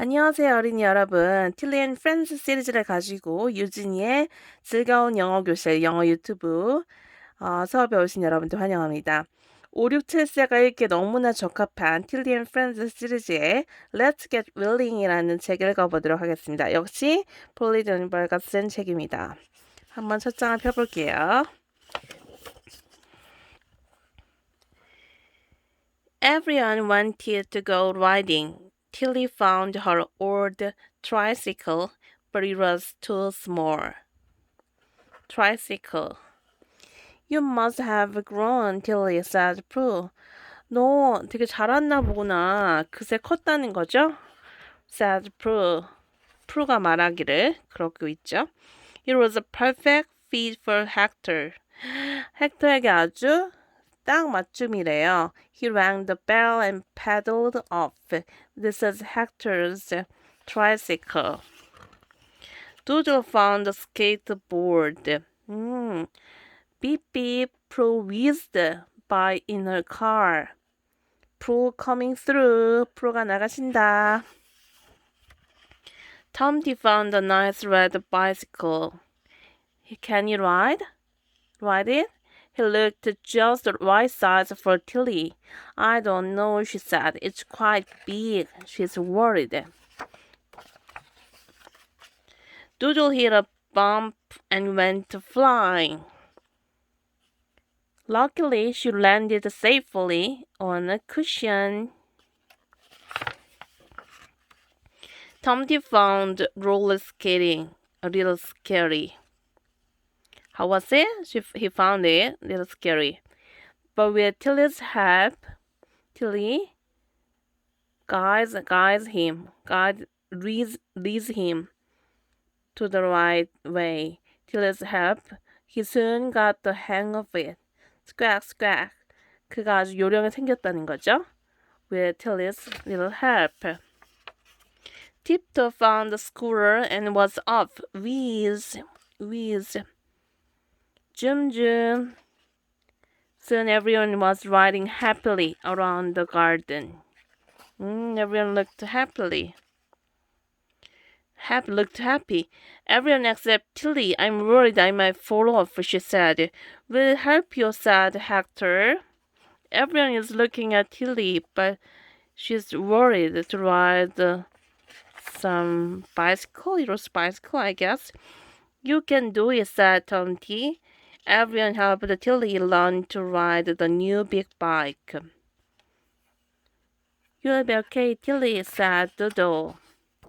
안녕하세요, 어린이 여러분. 틸리 앤 프렌즈 시리즈를 가지고 유진이의 즐거운 영어 교실 영어 유튜브 어, 수업에 오신 여러분들 환영합니다. 5, 6, 7세가 읽기에 너무나 적합한 틸리 앤 프렌즈 시리즈의 Let's Get Willing이라는 책 읽어보도록 하겠습니다. 역시 폴리 드니벌가 쓴 책입니다. 한번 첫 장을 펴볼게요. Everyone wanted to go riding. Tilly found her old tricycle, but it was too small. Tricycle. You must have grown, Tilly said Prue. 너 되게 자랐나 보구나. 그새 컸다는 거죠? said Prue. Prue가 말하기를 그러고 있죠. It was a perfect fit for Hector. 헥터에게 아주 딱 맞춤이래요. He rang the bell and pedaled off. This is Hector's tricycle. Doodle found the skateboard. 음, beep beep, Pro whizzed by in her car. Pro coming through. Pro가 나가신다. Tomty found a nice red bicycle. Can you ride? Ride it? He looked just the right size for Tilly. I don't know, she said. It's quite big. She's worried. Doodle hit a bump and went flying. Luckily, she landed safely on a cushion. Tomty found roller skating a little scary. How was it? She, he found it a little scary. But with Tilly's help, Tilly guides, guides him, guide, leads, leads him to the right way. Tilly's help, he soon got the hang of it. Squawk, squawk. 그가 아주 요령이 생겼다는 거죠. With Tilly's little help. Tiptoe found the scooter and was off. Whiz, whiz. Zoom, zoom. Soon everyone was riding happily around the garden. Mm, everyone looked happily. Happy looked happy. Everyone except Tilly. I'm worried I might fall off, she said. We'll help you, said Hector. Everyone is looking at Tilly, but she's worried to ride some bicycle, little bicycle, I guess. You can do it, said Tomty. Everyone helped Tilly learn to ride the new big bike. You'll be okay, Tilly, said Dodo.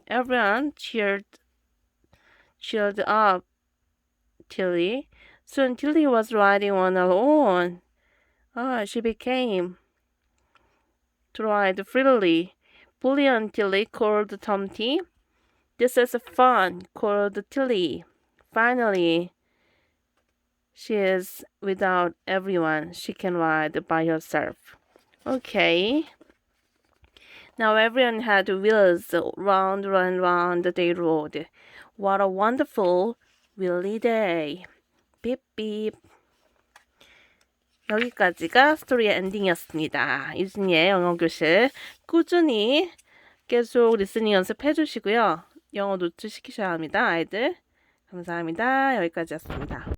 Everyone cheered, cheered up Tilly. Soon Tilly was riding on her own. Ah, she became to ride freely. Bully and Tilly called Tomty. This is fun, called Tilly. Finally, she is without everyone. She can ride by herself. Okay. Now everyone had wheels round and round they rode. What a wonderful willy day. Beep beep. 여기까지가 스토리의 엔딩이었습니다. 유진이의 영어 교실 꾸준히 계속 리스닝 연습해 주시고요. 영어 노트 시키셔야 합니다. 아이들. 감사합니다. 여기까지였습니다.